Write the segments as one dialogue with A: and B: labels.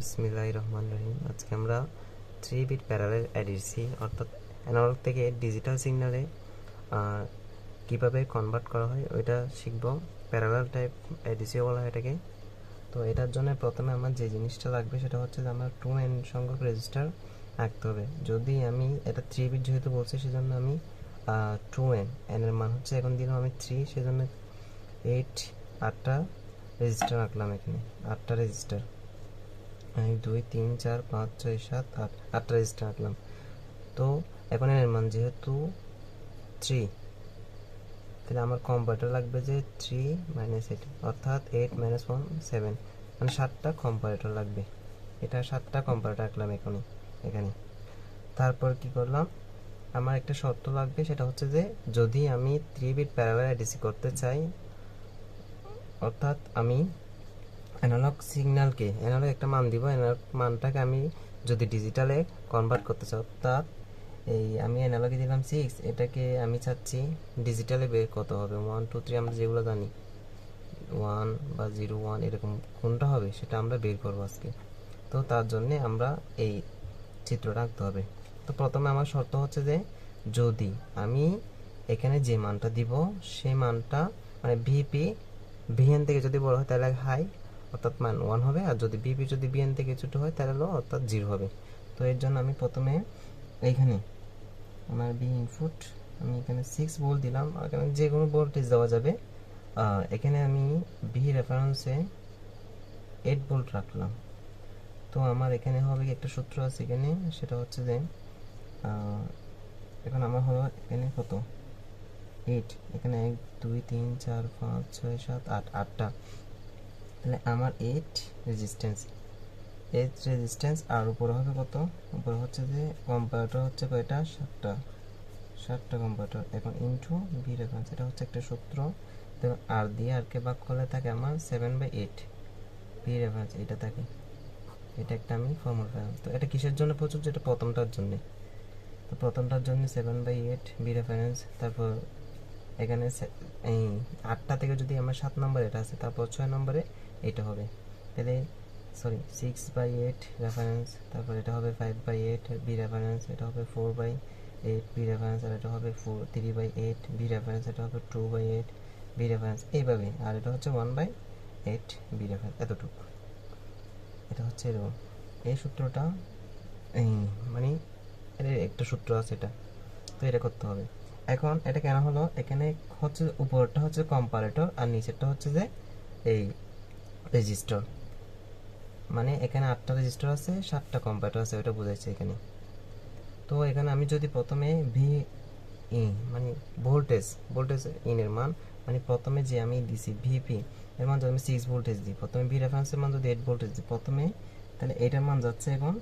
A: বিসমিল্লাহ রহমান রহিম আজকে আমরা থ্রি বিট প্যারালেল এডিসি অর্থাৎ অ্যানালগ থেকে ডিজিটাল সিগন্যালে কীভাবে কনভার্ট করা হয়, ওইটা শিখব। প্যারালাল টাইপ এডিসিও বলা হয় এটাকে। তো এটার জন্য প্রথমে আমার যে জিনিসটা লাগবে সেটা হচ্ছে যে আমার টু এন সংখ্যক রেজিস্টার আঁকতে হবে। যদি আমি এটা থ্রি বিট যেহেতু বলছি, সেজন্য আমি টু এন এনের মান হচ্ছে এখন দিলাম আমি থ্রি সেজন্য এইট আটটা রেজিস্টার আঁকলাম এখানে, আটটা রেজিস্টার এক, দুই, তিন, চার, পাঁচ, ছয়, সাত, আট, আটটা রেজিস্টার আঁকলাম তো এখন এর মান যেহেতু থ্রি তাহলে আমার কম্পারেটর লাগবে যে থ্রি মাইনাস এইট অর্থাৎ এইট মাইনাস ওয়ান সেভেন মানে সাতটা কম্পারেটর লাগবে। এটা সাতটা কম্পারেটর আঁকলাম এখানে এখানে। তারপর কি করলাম? আমার একটা শর্ত লাগবে, সেটা হচ্ছে যে যদি আমি থ্রি বিট প্যারালাল এডিসি করতে চাই, অর্থাৎ আমি অ্যানালগ সিগন্যালকে অ্যানালগ একটা মান দিব অ্যানালগ মানটাকে আমি যদি ডিজিটালে কনভার্ট করতে চাই অর্থাৎ এই আমি অ্যানালগে দিলাম সিক্স এটাকে আমি চাচ্ছি ডিজিটালে বের কত হবে? ওয়ান টু থ্রি আমরা যেগুলো জানি ওয়ান বা জিরো ওয়ান এরকম কোনটা হবে সেটা আমরা বের করব আজকে। তো তার জন্যে আমরা এই চিত্রটা আঁকতে হবে। তো প্রথমে আমার শর্ত হচ্ছে যে যদি আমি এখানে যে মানটা দিব সেই মানটা মানে ভিপি ভিএন থেকে যদি বড় হয় তাহলে হাই অর্থাৎ মান ওয়ান হবে, আর যদি বিপি যদি বিএন থেকে ছোটো হয়, তাহলে লো অর্থাৎ জিরো হবে। তো এর জন্য আমি প্রথমে এইখানে আমার বি ইনপুট আমি এখানে সিক্স ভোল্ট দিলাম, আর এখানে যে কোনো ভোল্টেজ দেওয়া যাবে এখানে আমি বি রেফারেন্সে এইট ভোল্ট রাখলাম। তো আমার এখানে হবে একটা সূত্র আছে এখানে, সেটা হচ্ছে যে এখন আমার হলো এখানে কত? এইট এখানে এক, দুই, তিন, চার, পাঁচ, ছয়, সাত, আট, আটটা। তাহলে আমার এইট রেজিস্ট্যান্স এইট রেজিস্ট্যান্স আর উপরে হবে কত? উপরে হচ্ছে যে কম্পিউটার হচ্ছে কয়টা? সাতটা। সাতটা কম্পারেটর এখন ইনটু বি রেফারেন্স এটা হচ্ছে একটা সূত্র। আর দিয়ে আরকে ভাগ করলে থাকে আমার seven by eight V reference এটা থাকে। এটা একটা আমি ফর্মুলা পেলাম তো এটা কিসের জন্য প্রচুর যেটা প্রথমটার জন্যে। তো প্রথমটার জন্য seven by eight V reference তারপর এখানে এই আটটা থেকে যদি আমার সাত নম্বর, এটা আছে, তারপর ছয় নম্বরে এটা হবে। তাহলে sorry six by eight reference তারপর এটা হবে five by eight B reference এটা হবে four by eight B reference আর এটা হবে four three by eight B reference এটা হবে two by eight B reference এইভাবে। আর এটা হচ্ছে one by eight B reference এতটুকু। এটা হচ্ছে এরকম। এই সূত্রটা, এই মানে এর একটা সূত্র আছে এটা। তো এটা করতে হবে। এখন এটা কেন হলো? এখানে হচ্ছে, উপরটা হচ্ছে কম্পারেটর আর নিচেরটা হচ্ছে যে এই রেজিস্টার। মানে এখানে আটটা রেজিস্টার আছে, সাতটা কম্পারেটর আছে ওটা বোঝাচ্ছে এখানে। তো এখানে আমি যদি প্রথমে ভি ই মানে ভোল্টেজ ভোল্টেজ ইনের মান মানে প্রথমে যে আমি দিছি ভিপি, এর মান যদি আমি সিক্স ভোল্টেজ দিই, প্রথমে ভি রেফারেন্সের মান যদি এইট ভোল্টেজ দিই, প্রথমে তাহলে এটার মান যাচ্ছে এখন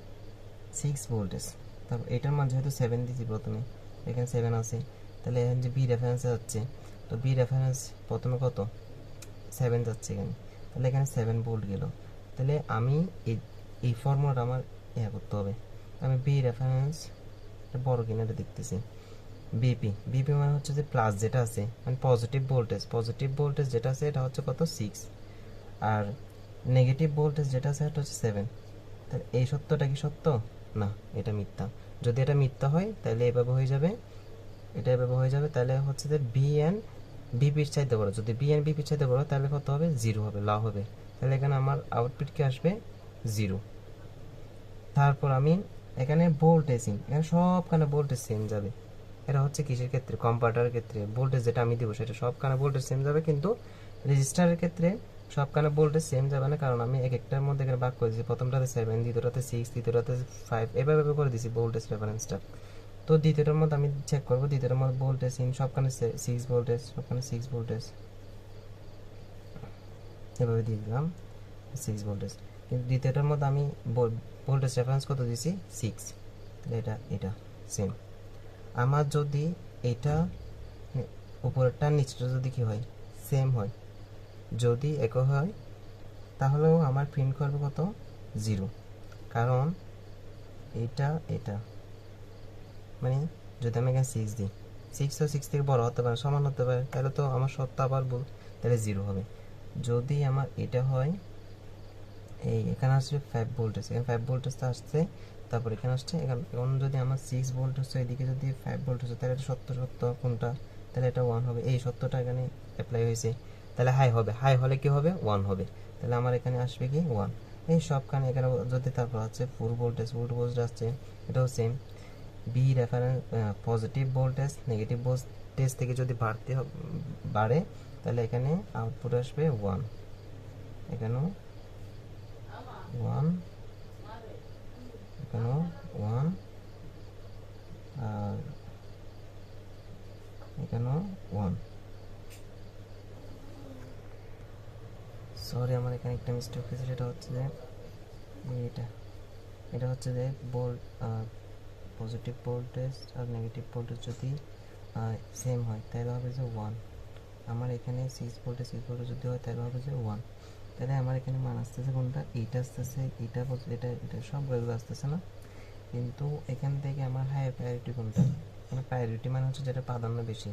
A: সিক্স ভোল্টেজ। তারপর এটার মান যেহেতু সেভেন দিয়েছি প্রথমে, এখানে সেভেন আছে, তাহলে এখন যে বি রেফারেন্সে যাচ্ছে, তো বি রেফারেন্স প্রথমে কত? সেভেন যাচ্ছে এখানে। তাহলে এখানে সেভেন ভোল্ট গেল। তাহলে আমি এই এই ফর্মুলাটা আমার ইয়া করতে হবে। আমি বি রেফারেন্স বড় কিনা এটা দেখতেছি। বিপি বিপি মানে হচ্ছে যে প্লাস যেটা আছে মানে পজিটিভ ভোল্টেজ পজিটিভ ভোল্টেজ যেটা আছে, এটা হচ্ছে কত? সিক্স আর নেগেটিভ ভোল্টেজ যেটা আছে, এটা হচ্ছে সেভেন তাহলে এই সত্যটা কি সত্য? না, এটা মিথ্যা। যদি এটা মিথ্যা হয়, তাহলে এভাবে হয়ে যাবে। এটা এভাবে হয়ে যাবে, তাহলে হচ্ছে যে বি এন বিপির চাইতে বড়। যদি বি এন বিপির চাইতে বড়, তাহলে কত হবে? জিরো হবে লা হবে। তাহলে এখানে আমার আউটপুট কি আসবে? জিরো তারপর আমি এখানে ভোল্টেজিং এখানে সবখানে ভোল্টেজ সেম যাবে। এটা হচ্ছে কিসের ক্ষেত্রে? কম্পাউটারের ক্ষেত্রে। ভোল্টেজ যেটা আমি দিব, সেটা সবখানে ভোল্টেজ সেম যাবে, কিন্তু রেজিস্টারের ক্ষেত্রে সবখানে ভোল্টেজ সেম যাবে না, কারণ আমি এক একটার মধ্যে এখানে ভাগ করে দিয়েছি। প্রথমটাতে সেভেন দ্বিতীয়টাতে সিক্স তৃতীয়টাতে ফাইভ এভাবে করে দিয়েছি ভোল্টেজ রেফারেন্সটা তো দ্বিতীয়টার মধ্যে আমি চেক করব, দ্বিতীয়টার মধ্যে ভোল্টেজ ইন সবখানে সিক্স ভোল্টেজ সবখানে সিক্স ভোল্টেজ এভাবে দিয়ে দিলাম সিক্স ভোল্টেজ কিন্তু দ্বিতীয়টার মধ্যে আমি ভোল্টেজ রেফারেন্স কত দিয়েছি সিক্স এটা এটা সেম আমার যদি এটা উপরেরটা নিচটা যদি কি হয়? সেম হয়। যদি একই হয়, তাহলেও আমার প্রিন্ট করবে কত? জিরো কারণ এটা এটা। মানে যদি আমি এখানে সিক্স দিই সিক্স তো সিক্স থেকে বড় হতে পারে, সমান হতে পারে, তাহলে তো আমার সত্য আবার বল, তাহলে জিরো হবে। যদি আমার এটা হয়, এই এখানে আসবে ফাইভ ভোল্টেজ এখানে ফাইভ ভোল্টেজটা আসছে, তারপর এখানে আসছে, এখানে যদি আমার সিক্স ভোল্ট হচ্ছে, এদিকে যদি ফাইভ ভোল্ট হচ্ছে, তাহলে এটা সত্য সত্য কোনটা? তাহলে এটা ওয়ান হবে। এই সত্যটা এখানে অ্যাপ্লাই হয়েছে, তাহলে হাই হবে। হাই হলে কি হবে? ওয়ান হবে। তাহলে আমার এখানে আসবে কি? ওয়ান এই সবখানে এখানে যদি তারপর আছে ফুল ভোল্টেজ ফুল ভোল্টেজ আসছে, এটাও same B reference positive voltage negative voltage থেকে যদি বাড়তে বাড়ে, তাহলে এখানে আউটপুট আসবে ওয়ান এখানেও ওয়ান এখানেও ওয়ান আর এখানেও ওয়ান সরি আমার এখানে একটা মিস্টেক হয়েছে, সেটা হচ্ছে যে এটা এটা হচ্ছে যে বোল্ট পজিটিভ ভোল্টেজ আর নেগেটিভ ভোল্টেজ যদি সেম হয়, তাহলে হবে যে ওয়ান আমার এখানে সিক্স ভোল্টেজ সিক্স ভোল্টেজ যদি হয়, তাহলে হবে যে ওয়ান তাহলে আমার এখানে মান আসতেছে কোনটা? এইটা আসতেছে এটা এটা সব এগুলো আসতেছে না? কিন্তু এখান থেকে আমার হায়ার প্রায়োরিটি কোনটা? মানে প্রায়োরিটি মানে হচ্ছে যেটা প্রাধান্য বেশি।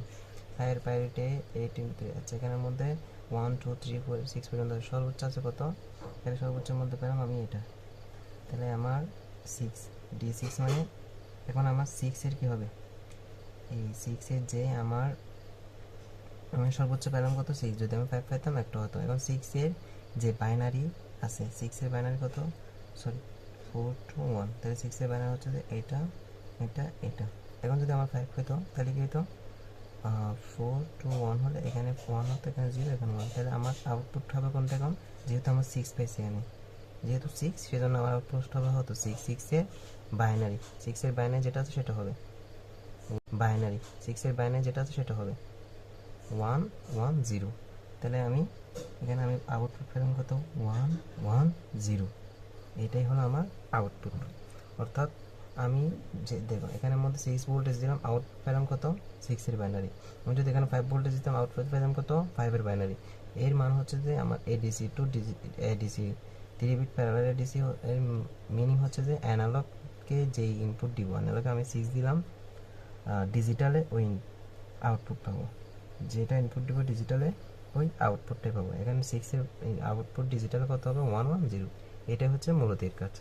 A: হায়ার প্রায়োরিটি এইট ইন্টু আচ্ছা এখানের মধ্যে one two three four six পর্যন্ত সর্বোচ্চ আছে কত? এখানে সর্বোচ্চের মধ্যে পেলাম আমি এটা। তাহলে আমার সিক্স ডি সিক্স মানে এখন আমার সিক্সের কী হবে? এই সিক্সের যে আমার, আমি সর্বোচ্চ পেলাম কত? সিক্স যদি আমি ফাইভ পাইতাম একটা হতো। এখন সিক্সের যে বাইনারি আছে সিক্সের বাইনারি কত? সরি ফোর টু ওয়ান তাহলে সিক্সের বাইনারি হচ্ছে যে এটা এটা এটা। এখন যদি আমার ফাইভ হতো তাহলে কি হতো ফোর টু ওয়ান হলে এখানে ওয়ান হতো, এখানে জিরো এখানে ওয়ান তাহলে আমার আউটপুট হবে কোনটা এখন? যেহেতু আমার সিক্স পাইছি এখানে যেহেতু সিক্স সেজন্য আমার আউটপুট হবে হতো সিক্স সিক্সের বাইনারি সিক্সের বাইনারি যেটা আছে সেটা হবে। বাইনারি সিক্সের বাইনারি যেটা আছে সেটা হবে। ওয়ান ওয়ান জিরো তাহলে আমি এখানে আমি আউটপুট পেলাম কত? ওয়ান ওয়ান জিরো এটাই হলো আমার আউটপুট অর্থাৎ আমি যে দেখো এখানের মধ্যে সিক্স ভোল্টেজ দিলাম আউট পেলাম কত? সিক্সের বাইনারি আমি যদি এখানে ফাইভ ভোল্টেজ দিতাম আউটপুট পেলাম কত? ফাইভের বাইনারি এর মান হচ্ছে যে আমার ADC to DG ADC three bit parallel ADC এর মিনিং হচ্ছে যে অ্যানালগকে যেই ইনপুট দিব অ্যানালগে আমি সিক্স দিলাম ডিজিটালে ওই আউটপুট পাবো। যেটা ইনপুট দিব ডিজিটালে ওই আউটপুটটাই পাবো। এখানে সিক্সের আউটপুট ডিজিটালে কত হবে? ওয়ান ওয়ান জিরো এটাই হচ্ছে মূলত এর কাজ।